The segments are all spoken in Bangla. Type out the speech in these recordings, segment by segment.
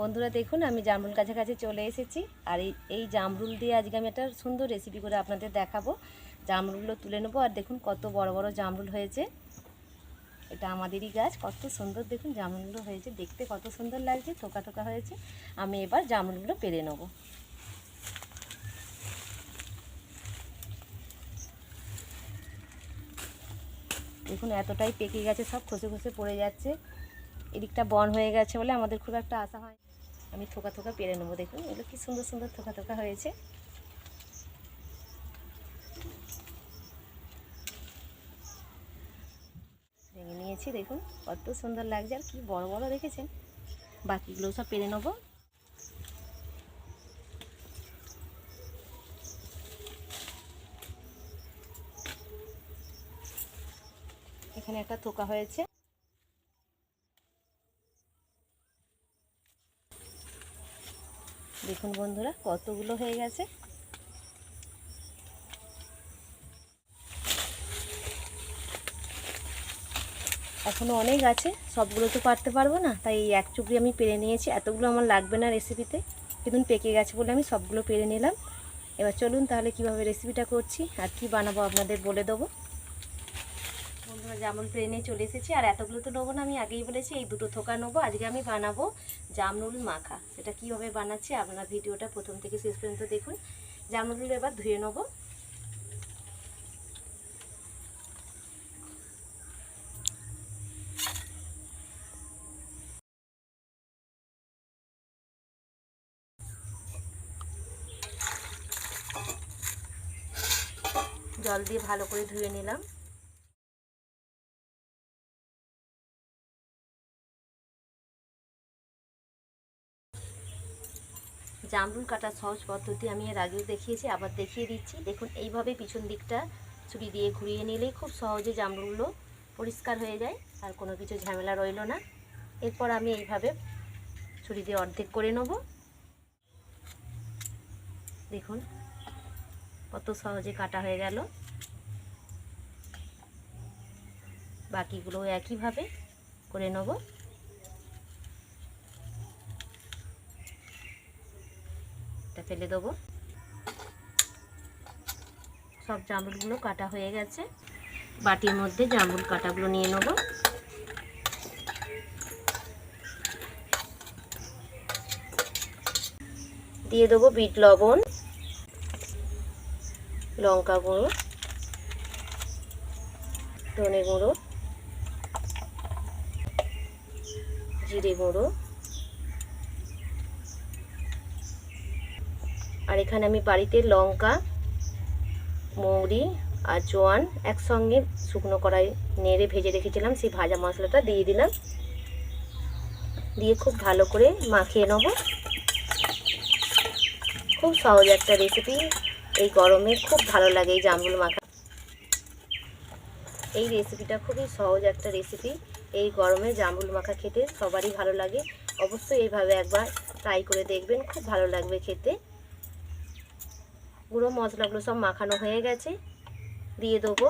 বন্ধুরা দেখুন, আমি জামরুল কাছাকাছি চলে এসেছি। আর এই এই জামরুল দিয়ে আজকে আমি একটা সুন্দর রেসিপি করে আপনাদের দেখাবো। জামরুলগুলো তুলে নেব, আর দেখুন কত বড় বড় জামরুল হয়েছে। এটা আমাদেরই গাছ, কত সুন্দর দেখুন জামরুলগুলো হয়েছে। দেখতে কত সুন্দর লাগছে, থোকা থোকা হয়েছে। আমি এবার জামরুলগুলো পেরে নেব। দেখুন এতটাই পেকে গেছে, সব খসে খসে পড়ে যাচ্ছে। এদিকটা বন হয়ে গেছে বলে আমাদের খুব একটা আশা হয় আমি থোকা থোকা পেরে নেব, দেখুন। এগুলো কি সুন্দর সুন্দর থোকা থোকা হয়েছে। ভেঙে নিয়েছি, দেখুন, কত সুন্দর লাগছে। আর কি বড় বড় দেখেছেন? বাকিগুলো সব পেরে নেব। এখানে একটা থোকা হয়েছে। দেখুন বন্ধুরা, কতগুলো হয়ে গেছে। এখনও অনেক আছে, সবগুলো তো পারতে পারব না, তাই এই এক চুকরি আমি পেরে নিয়েছি। এতগুলো আমার লাগবে না রেসিপিতে কিন্তু পেকে গেছে বলে আমি সবগুলো পেরে নিলাম। এবার চলুন তাহলে কীভাবে রেসিপিটা করছি আর কি বানাবো আপনাদের বলে দেবো। বন্ধুরা জামরুল পেরে চলে এসেছি, আর এতগুলো তো নেব না, আমি আগেই বলেছি, এই দুটো থোকা নেব, আজকে আমি বানাবো জামরুল মাখা। সেটা কীভাবে বানাচ্ছি আপনারা ভিডিওটা প্রথম থেকে শেষ পর্যন্ত দেখুন। জামরুলগুলো এবার ধুয়ে নেব। জল দিয়ে ভালো করে ধুয়ে নিলাম। জামরুল কাটার সহজ পদ্ধতি আমি এর আগেও দেখিয়েছি, আবার দেখিয়ে দিচ্ছি। দেখুন, এইভাবে পিছন দিকটা ছুরি দিয়ে ঘুরিয়ে নিলে খুব সহজে জামরুলগুলো পরিষ্কার হয়ে যায়, আর কোনো কিছু ঝামেলা রইল না। এরপর আমি এইভাবে ছুরি দিয়ে অর্ধেক করে নেব। দেখুন, কত সহজে কাটা হয়ে গেল। বাকিগুলো একইভাবে করে নেব। ফেলে দেবো। সব জামরুলগুলো কাটা হয়ে গেছে। বাটির মধ্যে জামরুল কাটাগুলো নিয়ে নেব। দিয়ে দেবো বিট লবণ, লঙ্কা গুঁড়ো, ধনে গুঁড়ো, জিরে গুঁড়ো আর এখানে আমি বাড়িতে লঙ্কা, মৌরি আর জোয়ান একসঙ্গে শুকনো কড়াই নেড়ে ভেজে রেখেছিলাম। সেই ভাজা মশলাটা দিয়ে দিলাম। দিয়ে খুব ভালো করে মাখিয়ে নেব। খুব সহজ একটা রেসিপি এই গরমে খুব ভালো লাগে এই জামরুল মাখা। এই রেসিপিটা খুবই সহজ একটা রেসিপি এই গরমে জামরুল মাখা খেতে সবারই ভালো লাগে। অবশ্যই এইভাবে একবার ট্রাই করে দেখবেন। খুব ভালো লাগবে খেতে। গুঁড়ো মশলাগুলো সব মাখানো হয়ে গেছে। দিয়ে দেবো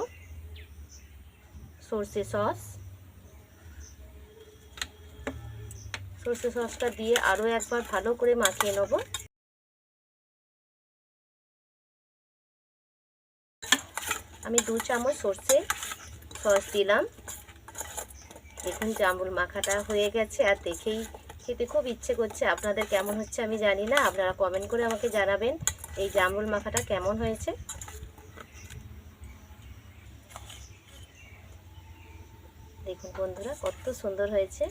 সর্ষে সস। সর্ষে সসটা দিয়ে আরও একবার ভালো করে মাখিয়ে নেব। আমি দু চামচ সর্ষে সস দিলাম। দেখুন, জামুল মাখাটা হয়ে গেছে। আর দেখেই খেতে খুব ইচ্ছে করছে। আপনাদের কেমন হচ্ছে আমি জানি না। আপনারা কমেন্ট করে আমাকে জানাবেন। এই জামরুল মাখাটা কেমন হয়েছে? দেখুন বন্ধুরা, কত সুন্দর হয়েছে।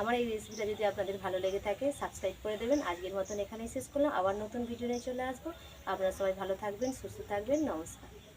আমার এই রেসিপিটা যদি আপনাদের ভালো লেগে থাকে সাবস্ক্রাইব করে দেবেন। আজকের মতন এখানেই শেষ করলাম। আবার নতুন ভিডিও নিয়ে চলে আসব। আপনারা সবাই ভালো থাকবেন, সুস্থ থাকবেন। নমস্কার।